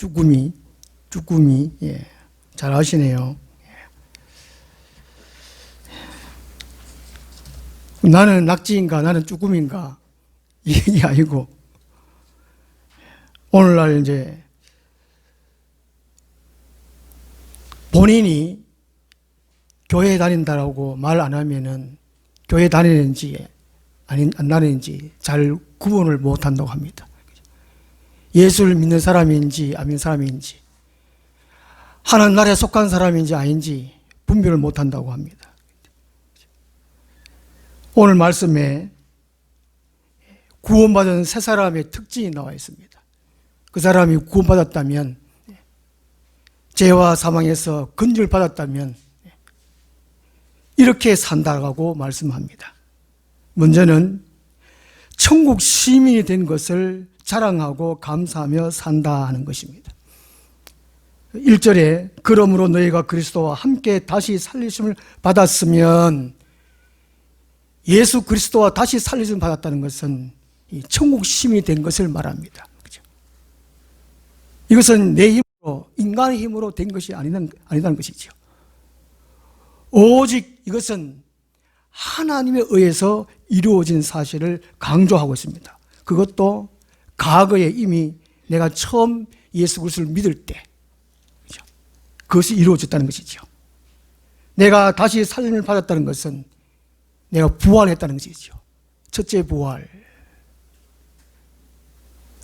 쭈꾸미, 쭈꾸미, 예. 잘 아시네요. 예. 나는 낙지인가, 나는 쭈꾸미인가, 이게 아니고, 오늘날 이제 본인이 교회 다닌다라고 말 안 하면은 교회 다니는지 안 다니는지 잘 구분을 못 한다고 합니다. 예수를 믿는 사람인지 안 믿는 사람인지 하나님 나라에 속한 사람인지 아닌지 분별을 못 한다고 합니다. 오늘 말씀에 구원받은 세 사람의 특징이 나와 있습니다. 그 사람이 구원받았다면 죄와 사망에서 건질 받았다면 이렇게 산다고 말씀합니다. 먼저는 천국 시민이 된 것을 자랑하고 감사하며 산다 하는 것입니다. 1절에 그러므로 너희가 그리스도와 함께 다시 살리심을 받았으면 예수 그리스도와 다시 살리심을 받았다는 것은 이 천국 시민이 된 것을 말합니다. 그죠? 이것은 내 힘으로 인간의 힘으로 된 것이 아니다는, 아니다는 것이죠. 오직 이것은 하나님에 의해서 이루어진 사실을 강조하고 있습니다. 그것도 과거에 이미 내가 처음 예수 그리스도를 믿을 때 그죠? 그것이 이루어졌다는 것이죠. 내가 다시 살림을 받았다는 것은 내가 부활했다는 것이죠. 첫째 부활.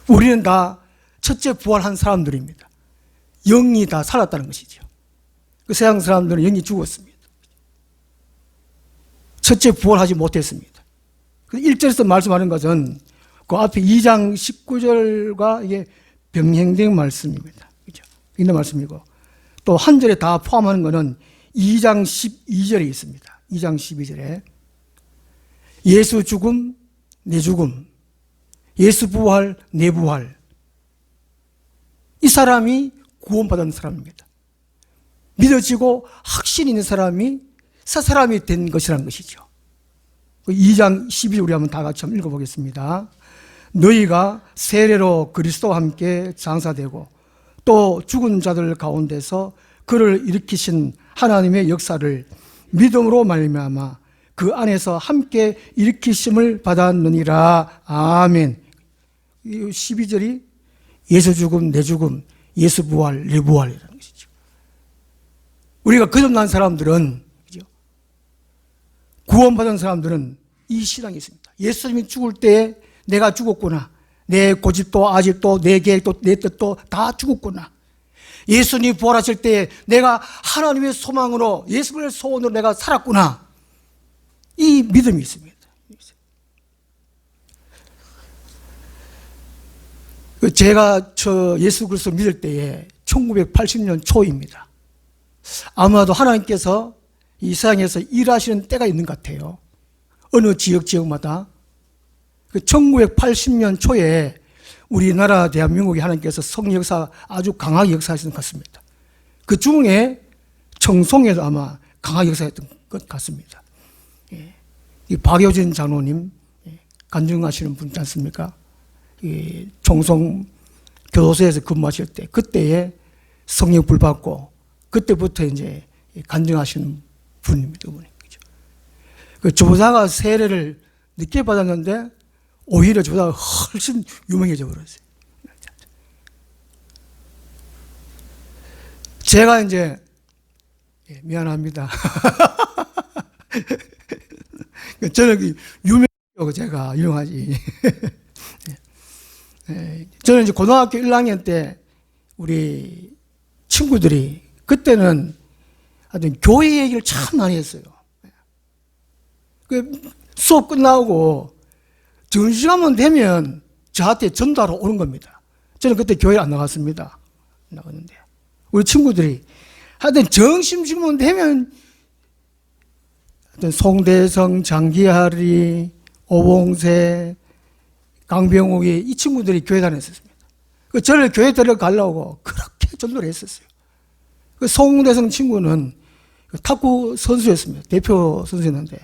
우리는 다 첫째 부활한 사람들입니다. 영이 다 살았다는 것이죠. 그 세상 사람들은 영이 죽었습니다. 첫째 부활하지 못했습니다. 1절에서 말씀하는 것은 그 앞에 2장 19절과 이게 병행된 말씀입니다. 그죠? 있는 말씀이고 또 한 절에 다 포함하는 것은 2장 12절에 있습니다. 2장 12절에 예수 죽음, 내 죽음, 예수 부활, 내 부활. 이 사람이 구원받은 사람입니다. 믿어지고 확신 있는 사람이 새 사람이 된 것이라는 것이죠. 2장 12절 우리 한번 다 같이 한번 읽어보겠습니다. 너희가 세례로 그리스도와 함께 장사되고 또 죽은 자들 가운데서 그를 일으키신 하나님의 역사를 믿음으로 말미암아 그 안에서 함께 일으키심을 받았느니라. 아멘. 12절이 예수 죽음, 내 죽음, 예수 부활, 내 부활이라는 것이죠. 우리가 거듭난 사람들은 구원받은 사람들은 이 신앙이 있습니다. 예수님이 죽을 때에 내가 죽었구나. 내 고집도 아집도 내 계획도 내 뜻도 다 죽었구나. 예수님이 부활하실 때에 내가 하나님의 소망으로 예수님의 소원으로 내가 살았구나. 이 믿음이 있습니다. 그 제가 저 예수 그리스도 믿을 때에 1980년 초입니다. 아마도 하나님께서 이 세상에서 일하시는 때가 있는 것 같아요. 어느 지역 지역마다 그 1980년 초에 우리나라 대한민국에 하나님께서 성 역사 아주 강하게 역사하시는 것 같습니다. 그 중에 청송에도 아마 강하게 역사했던 것 같습니다. 예. 이 박효진 장로님 예. 간증하시는 분 있지 않습니까? 이 청송 교도소에서 근무하실 때 그때에 성령 불 받고 그때부터 이제 간증하시는 분입니다. 그죠? 그 조사가 세례를 늦게 받았는데 오히려 저보다 훨씬 유명해져 버렸어요. 제가 이제 예, 미안합니다. 저는 유명해요. 제가 유명하지. 예, 저는 이제 고등학교 1학년 때 우리 친구들이 그때는 하여튼 교회 얘기를 참 많이 했어요. 그 수업 끝나고 점심시간만 되면 저한테 전달하러 오는 겁니다. 저는 그때 교회 안 나갔습니다. 나갔는데. 우리 친구들이 하여튼 점심시간 되면 하여튼 송대성, 장기하리, 오봉세, 강병욱이 이 친구들이 교회 다녔었습니다. 그 저를 교회 데려가려고 그렇게 전도를 했었어요. 그 송대성 친구는 탁구 선수였습니다. 대표 선수였는데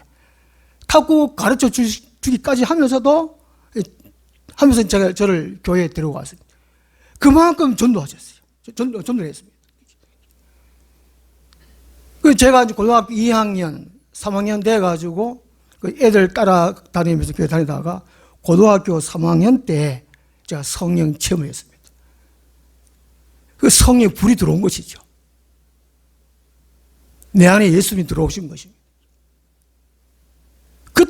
탁구 가르쳐 주 기까지 하면서도 하면서 제가 저를 교회에 데려갔습니다. 그만큼 전도하셨어요. 전, 전도를 했습니다. 그 제가 고등학교 2학년, 3학년 돼 가지고 그 애들 따라다니면서 교회 다니다가 고등학교 3학년 때 제가 성령 체험을 했습니다. 그 성령 불이 들어온 것이죠. 내 안에 예수님이 들어오신 것입니다.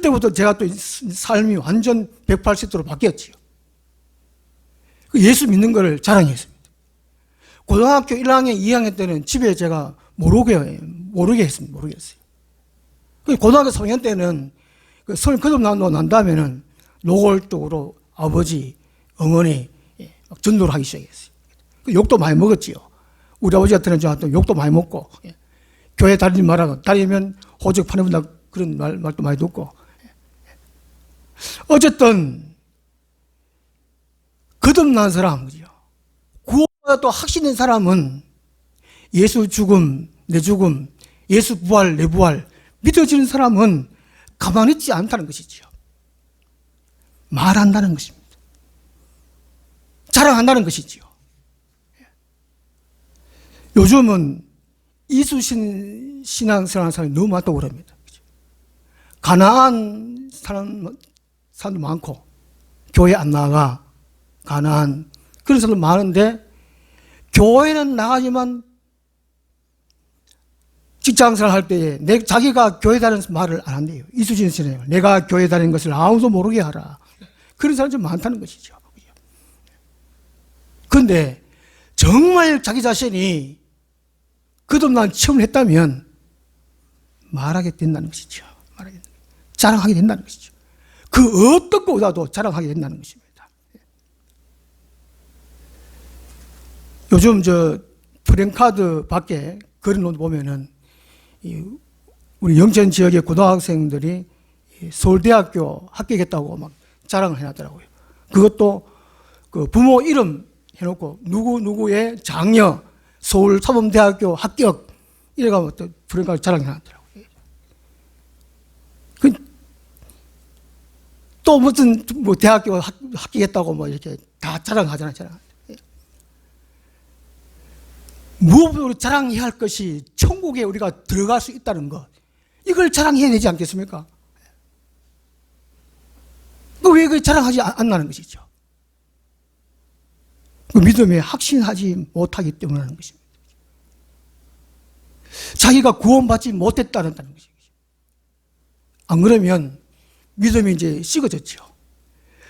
그때부터 제가 또 삶이 완전 180도로 바뀌었지요. 그 예수 믿는 것을 자랑했습니다. 고등학교 1학년, 2학년 때는 집에 제가 모르게, 모르게 했습니다. 모르게 했어요. 그 고등학교 3학년 때는 그 성령 거듭 나고 난 다음에는 노골적으로 아버지, 어머니 예, 막 전도를 하기 시작했어요. 그 욕도 많이 먹었지요. 우리 아버지 같은 저한테 욕도 많이 먹고 예. 교회 다니지 말라고 다니면 호적 파내본다 그런 말, 말도 많이 듣고 예. 어쨌든 거듭난 사람 그죠. 구원받아 또 확신된 사람은 예수 죽음 내 죽음 예수 부활 내 부활 믿어지는 사람은 가만히 있지 않다는 것이지요. 말한다는 것입니다. 자랑한다는 것이지요. 요즘은 이수신 신앙생활 사람이 너무 많다고 그럽니다. 가난한 사람, 사람도 많고, 교회 안 나가, 가난한, 그런 사람도 많은데, 교회는 나가지만, 직장생활 할 때에, 내, 자기가 교회 다니는 말을 안 한대요. 이수신 신앙 내가 교회 다니는 것을 아무도 모르게 하라. 그런 사람이 좀 많다는 것이죠. 그런데, 정말 자기 자신이 거듭난 체험을 했다면 말하게 된다는 것이죠. 말하게 된다. 자랑하게 된다는 것이죠. 그 어떤 것보다도 자랑하게 된다는 것입니다. 요즘 저 프랭카드 밖에 그런 보면은 우리 영천 지역의 고등학생들이 서울대학교 합격했다고 막 자랑을 해놨더라고요. 그것도 그 부모 이름 해놓고 누구 누구의 장녀 서울 사범대학교 합격 이래가 또 그러니까 자랑해 놨더라고요. 그, 또 무슨 뭐 대학교 합, 합격했다고 뭐 이렇게 다 자랑하잖아요. 자랑. 무엇보다 자랑해야 할 것이 천국에 우리가 들어갈 수 있다는 것. 이걸 자랑해야 되지 않겠습니까? 왜그 자랑하지 않나는 것이죠. 그 믿음에 확신하지 못하기 때문에 하는 것입니다. 자기가 구원받지 못했다는 것이죠. 안 그러면 믿음이 이제 식어졌죠.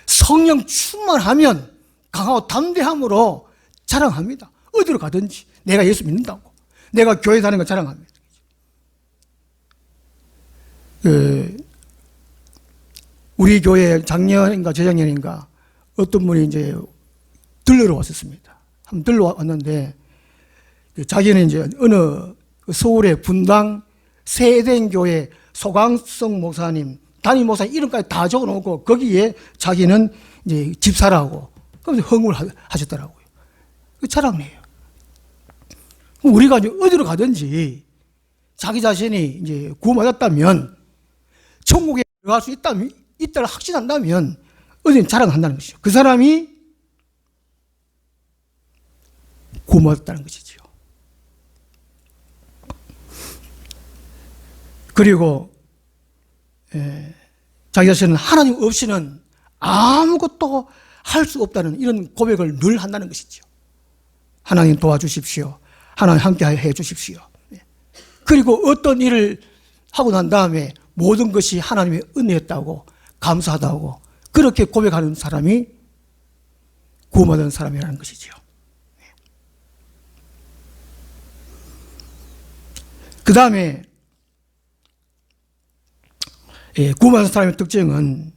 성령 충만하면 강하고 담대함으로 자랑합니다. 어디로 가든지 내가 예수 믿는다고. 내가 교회 다니는 거 자랑합니다. 그 우리 교회 작년인가 재작년인가 어떤 분이 이제 들러러 왔었습니다. 한번 들러 왔는데 그 자기는 이제 어느 서울의 분당 세대교회 소강성 목사님 담임 목사 이름까지 다 적어 놓고 거기에 자기는 이제 집사라고 그래서 흥을 하셨더라고요. 그 자랑해요. 우리가 이제 어디로 가든지 자기 자신이 이제 구원받았다면 천국에 들어갈 수 있다면 있다를 확신한다면 어디든 자랑한다는 것이죠. 그 사람이 구원받았다는 것이죠. 그리고 에, 자기 자신은 하나님 없이는 아무것도 할 수 없다는 이런 고백을 늘 한다는 것이죠. 하나님 도와주십시오. 하나님 함께 해 주십시오. 예. 그리고 어떤 일을 하고 난 다음에 모든 것이 하나님의 은혜였다고 감사하다고 그렇게 고백하는 사람이 구원받은 사람이라는 것이죠. 그 다음에 예, 구원받은 사람의 특징은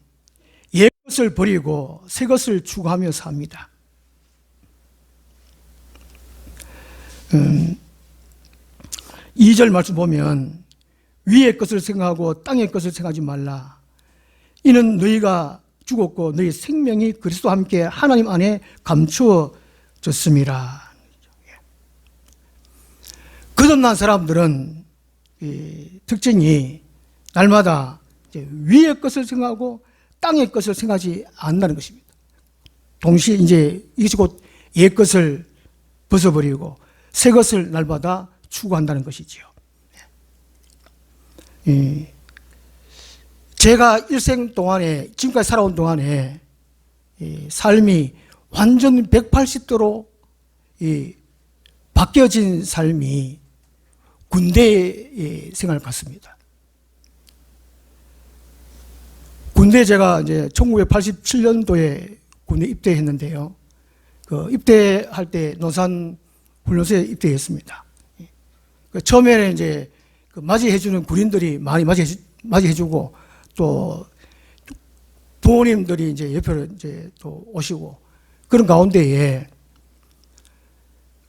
옛 것을 버리고 새 것을 추구하며 삽니다. 음, 2절 말씀 보면 위의 것을 생각하고 땅의 것을 생각하지 말라. 이는 너희가 죽었고 너희 생명이 그리스도와 함께 하나님 안에 감추어졌습니다. 거듭난 사람들은 특징이 날마다 위의 것을 생각하고 땅의 것을 생각하지 않는다는 것입니다. 동시에 이제 이것이 곧 옛 것을 벗어버리고 새 것을 날마다 추구한다는 것이지요. 예. 제가 일생 동안에 지금까지 살아온 동안에 이 삶이 완전 180도로 이 바뀌어진 삶이 군대의 생활 같습니다. 군대 제가 이제 1987년도에 군대 입대했는데요. 그 입대할 때 노산 훈련소에 입대했습니다. 그 처음에는 이제 그 맞이해주는 군인들이 많이 맞이해, 맞이해주고 또 부모님들이 이제 옆으로 이제 또 오시고 그런 가운데에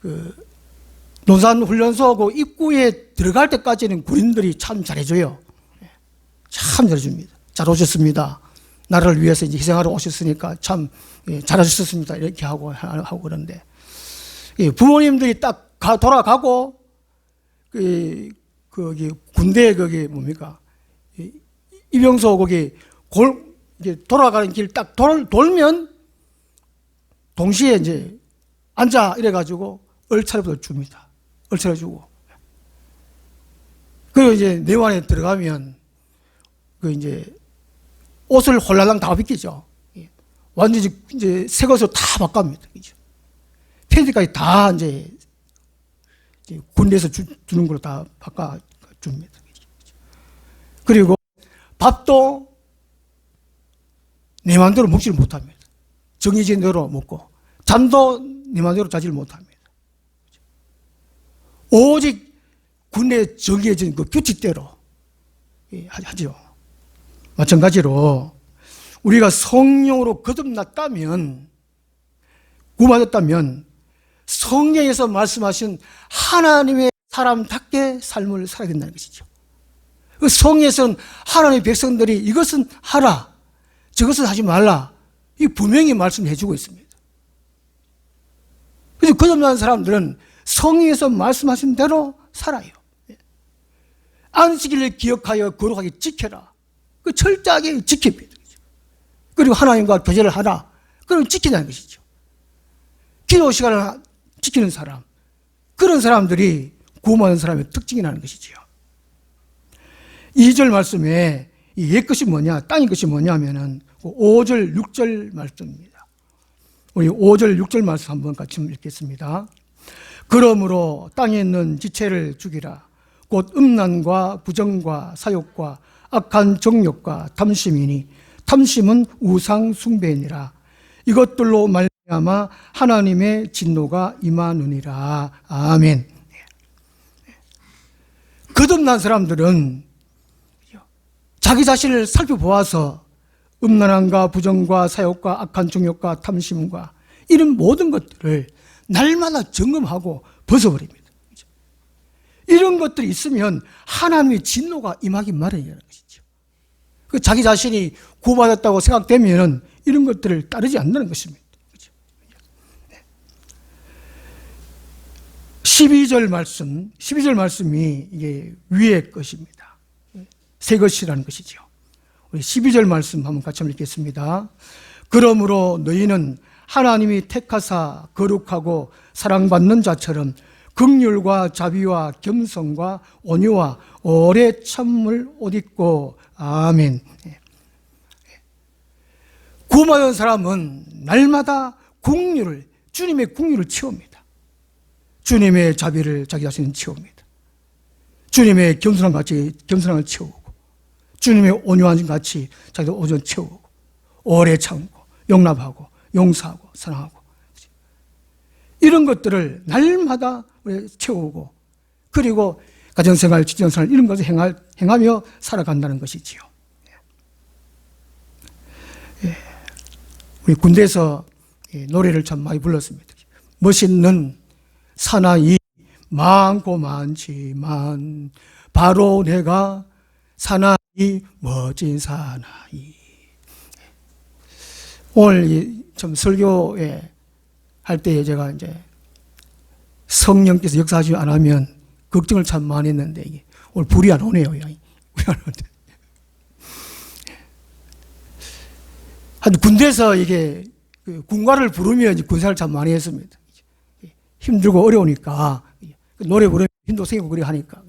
그 논산 훈련소 그 입구에 들어갈 때까지는 군인들이 참 잘해줘요. 참 잘해줍니다. 잘 오셨습니다. 나라를 위해서 이제 희생하러 오셨으니까 참 예, 잘하셨습니다. 이렇게 하고 하고 그런데 예, 부모님들이 딱 가, 돌아가고 그 거기 군대 거기 뭡니까 이- 입영소 거기 골 돌아가는 길 딱 돌면 동시에 이제 앉아 이래 가지고 얼차려부터 줍니다. 얼차려 주고. 그리고 이제 내관에 들어가면 그 이제 옷을 홀라당 다 벗기죠. 예. 완전히 이제 새 것으로 다 바꿔합니다. 그죠? 팬티까지 다 이제, 군대에서 주, 주는 걸로 다 바꿔 줍니다. 그리고 밥도 내 마음대로 먹지를 못합니다. 정해진 대로 먹고 잠도 내 마음대로 자지를 못합니다. 오직 군에 정해진 그 규칙대로 예, 하- 하죠. 마찬가지로 우리가 성령으로 거듭났다면 구원받았다면 성령에서 말씀하신 하나님의 사람답게 삶을 살아야 된다는 것이죠. 그 성에서는 하나님의 백성들이 이것은 하라, 저것은 하지 말라, 이 분명히 말씀해 주고 있습니다. 그래서 거듭난 사람들은 성령에서 말씀하신 대로 살아요. 안식일을 기억하여 거룩하게 지켜라. 그 철저하게 지킵니다. 그리고 하나님과 교제를 하라. 그럼 지킨다는 것이죠. 기도 시간을 지키는 사람. 그런 사람들이 구원받는 사람의 특징이라는 것이지요. 2절 말씀에 이 옛 것이 뭐냐, 땅의 것이 뭐냐 하면은 5절, 6절 말씀입니다. 우리 5절, 6절 말씀 한번 같이 읽겠습니다. 그러므로 땅에 있는 지체를 죽이라. 곧 음란과 부정과 사욕과 악한 정욕과 탐심이니 탐심은 우상 숭배니라. 이것들로 말미암아 하나님의 진노가 임하느니라. 아멘. 거듭난 사람들은 자기 자신을 살펴보아서 음란함과 부정과 사욕과 악한 정욕과 탐심과 이런 모든 것들을 날마다 점검하고 벗어버립니다. 이런 것들이 있으면 하나님의 진노가 임하기 마련이라는 것이죠. 그 자기 자신이 구받았다고 생각되면 이런 것들을 따르지 않는 것입니다. 그죠? 네. 12절 말씀, 12절 말씀이 이게 위의 것입니다. 새 것이라는 것이죠. 우리 12절 말씀 한번 같이 한번 읽겠습니다. 그러므로 너희는 하나님이 택하사 거룩하고 사랑받는 자처럼 극률과 자비와 겸손과 온유와 오래 참을 옷 입고 아멘. 구마연 사람은 날마다 국률을 주님의 국률을 채웁니다. 주님의 자비를 자기 자신은 채웁니다. 주님의 겸손한 같이 겸손함을 채우고 주님의 온유한 같이 자기도 오전 채우고 오래 참고 용납하고 용서하고 사랑하고 이런 것들을 날마다 채우고 그리고 가정생활, 직장생활 이런 것을 행할, 행하며 살아간다는 것이지요. 예. 우리 군대에서 노래를 참 많이 불렀습니다. 멋있는 사나이 많고 많지만 바로 내가 사나이 멋진 사나이 오늘 좀 설교에 할때 제가 이제 성령께서 역사하지 않으면 걱정을 참 많이 했는데 이게 오늘 불이 안 오네요. 불이 안 오는데. 한 군대에서 이게 그 군가를 부르며 군사를 참 많이 했습니다. 힘들고 어려우니까 노래 부르면 힘도 생기고 그래 하니까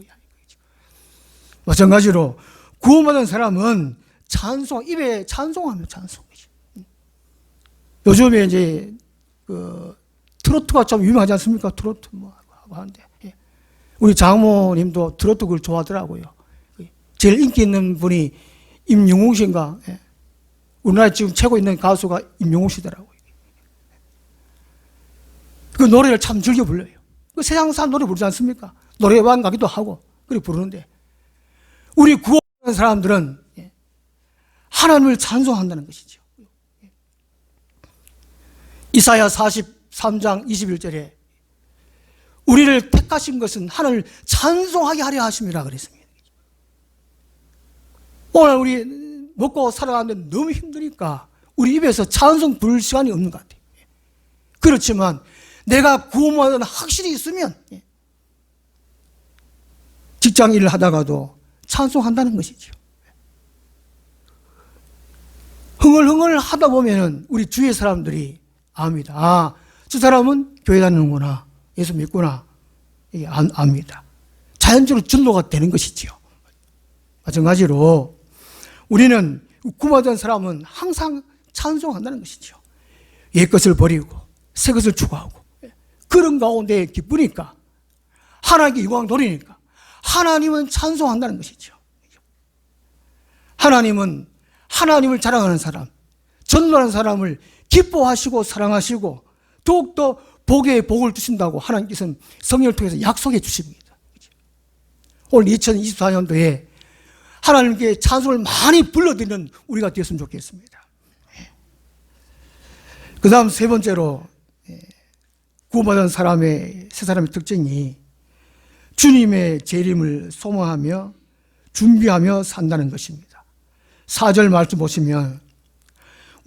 마찬가지로 구원받은 사람은 찬송 입에 찬송하면 찬송이죠. 요즘에 이제 그 트로트가 좀 유명하지 않습니까? 트로트 뭐 하고 하는데 예. 우리 장모님도 트로트 그걸 좋아하더라고요. 제일 인기 있는 분이 임영웅 씨인가? 예. 우리나라에 지금 최고 있는 가수가 임영웅 씨더라고요. 그 노래를 참 즐겨 불러요. 그 세상 사람 노래 부르지 않습니까? 노래방 가기도 하고 그렇게 부르는데 우리 구원받은 사람들은 예, 하나님을 찬송한다는 것이죠. 예. 이사야 43장 21절에 우리를 택하신 것은 하나님을 찬송하게 하려 하심이라 그랬습니다. 오늘 우리 먹고 살아가는데 너무 힘드니까 우리 입에서 찬송 부를 시간이 없는 것 같아요. 그렇지만 내가 구원받은 확실히 있으면 예, 직장 일을 하다가도 찬송한다는 것이죠. 흥얼흥얼 하다 보면은 우리 주위의 사람들이 압니다. 아, 저 사람은 교회 다니는구나. 예수 믿구나. 이게 안- 압니다. 자연적으로 전도가 되는 것이지요. 마찬가지로 우리는 구원받은 사람은 항상 찬송한다는 것이죠. 옛 것을 버리고 새 것을 추구하고 그런 가운데 기쁘니까 하나님께 영광 돌리니까 하나님은 찬송한다는 것이죠. 하나님은 하나님을 자랑하는 사람, 전도하는 사람을 기뻐하시고 사랑하시고 더욱더 복에 복을 주신다고 하나님께서는 성령을 통해서 약속해 주십니다. 오늘 2024년도에 하나님께 찬송을 많이 불러드리는 우리가 되었으면 좋겠습니다. 그 다음 세 번째로 예, 구원받은 사람의 세 사람의 특징이 주님의 재림을 소망하며 준비하며 산다는 것입니다. 4절 말씀 보시면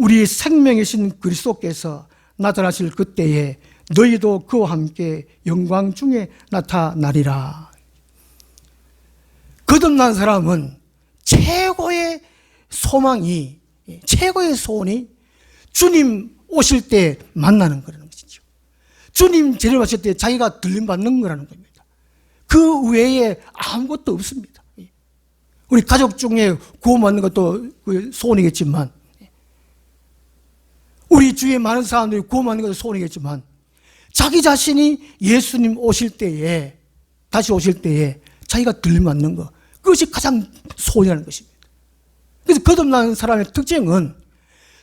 우리 생명이신 그리스도께서 나타나실 그때에 너희도 그와 함께 영광 중에 나타나리라. 거듭난 사람은 최고의 소망이 최고의 소원이 주님 오실 때 만나는 거라는 것이죠. 주님 재림하실 때 자기가 들림받는 거라는 겁니다. 그 외에 아무것도 없습니다. 우리 가족 중에 구원받는 것도 그 소원이겠지만 우리 주위에 많은 사람들이 구원받는 것도 소원이겠지만 자기 자신이 예수님 오실 때에 다시 오실 때에 자기가 들림받는 것 그것이 가장 소원이라는 것입니다. 그래서 거듭난 사람의 특징은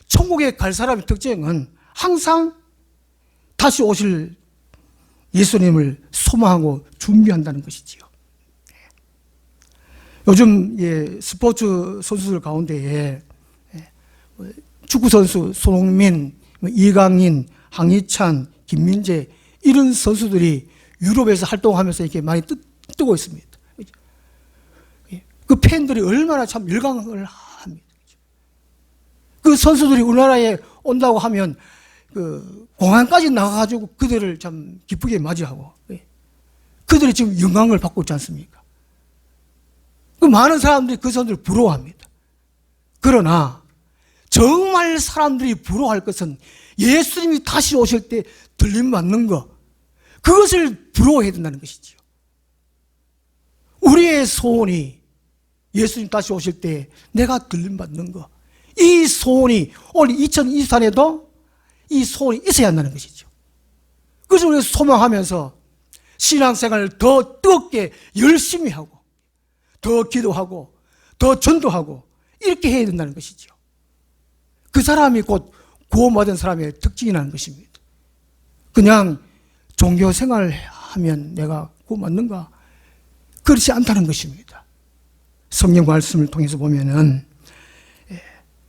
천국에 갈 사람의 특징은 항상 다시 오실 예수님을 소망하고 준비한다는 것이지요. 요즘 예, 스포츠 선수들 가운데에 예, 뭐 축구 선수 손흥민, 뭐 이강인, 황희찬, 김민재 이런 선수들이 유럽에서 활동하면서 이렇게 많이 뜨, 뜨고 있습니다. 예, 그 팬들이 얼마나 참 열광을 합니다. 그 선수들이 우리나라에 온다고 하면 그 공항까지 나가가지고 그들을 참 기쁘게 맞이하고 예. 그들이 지금 영광을 받고 있지 않습니까? 그 많은 사람들이 그 선수를 부러워합니다. 그러나 정말 사람들이 부러워할 것은 예수님이 다시 오실 때 들림 받는 것 그것을 부러워해야 된다는 것이지요. 우리의 소원이 예수님 다시 오실 때 내가 들림 받는 것. 이 소원이 오늘 2024년에도 이 소원이 있어야 한다는 것이죠. 그래서 우리가 소망하면서 신앙생활을 더 뜨겁게 열심히 하고 더 기도하고 더 전도하고 이렇게 해야 된다는 것이죠. 그 사람이 곧 구원받은 사람의 특징이라는 것입니다. 그냥 종교 생활을 하면 내가 구원받는가? 그렇지 않다는 것입니다. 성경 말씀을 통해서 보면은 예,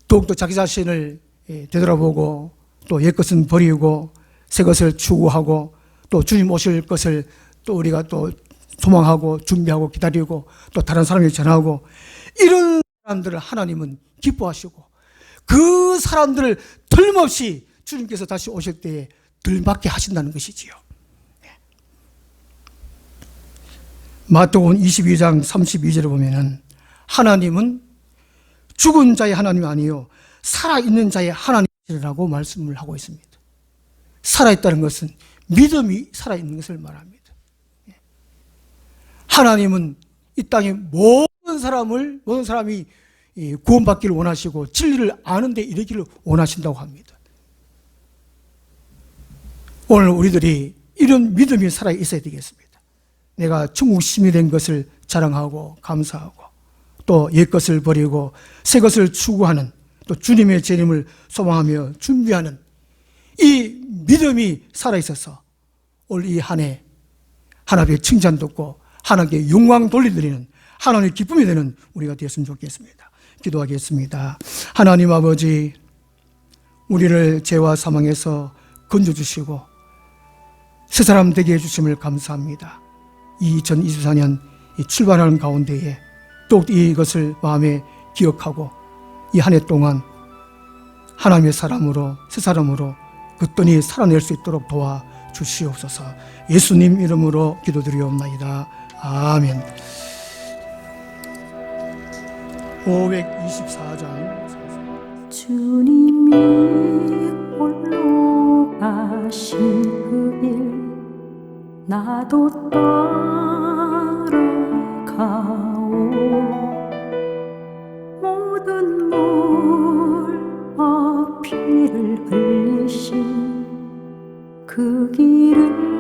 더욱더 자기 자신을 예, 되돌아보고 또 옛것은 버리고 새 것을 추구하고 또 주님 오실 것을 또 우리가 또 소망하고 준비하고 기다리고 또 다른 사람에게 전하고 이런 사람들을 하나님은 기뻐하시고 그 사람들을 틀림없이 주님께서 다시 오실 때에 들받게 하신다는 것이지요. 마태복음 22장 32절에 보면은 하나님은 죽은 자의 하나님이 아니요 살아 있는 자의 하나님이라고 말씀을 하고 있습니다. 살아 있다는 것은 믿음이 살아 있는 것을 말합니다. 예. 하나님은 이 땅의 모든 사람을, 모든 사람이 이 구원받기를 원하시고 진리를 아는데 이르기를 원하신다고 합니다. 오늘 우리들이 이런 믿음이 살아 있어야 되겠습니다. 내가 중국 시민이 된 것을 자랑하고 감사하고 또 옛 것을 버리고 새 것을 추구하는 또 주님의 재림을 소망하며 준비하는 이 믿음이 살아 있어서 올 이 한 해 하나님의 칭찬 듣고 하나님께 영광 돌려드리는 하나님의 기쁨이 되는 우리가 되었으면 좋겠습니다. 기도하겠습니다. 하나님 아버지 우리를 죄와 사망에서 건져주시고 새 사람 되게 해주심을 감사합니다. 2024년 출발하는 가운데에 또 이것을 마음에 기억하고 이 한 해 동안 하나님의 사람으로 새 사람으로 그떠니 살아낼 수 있도록 도와 주시옵소서. 예수님 이름으로 기도드리옵나이다. 아멘. 524장. 주님이 홀로 가신 그길 나도 따라가오. 모든 물와 피를 흘리신 그 길을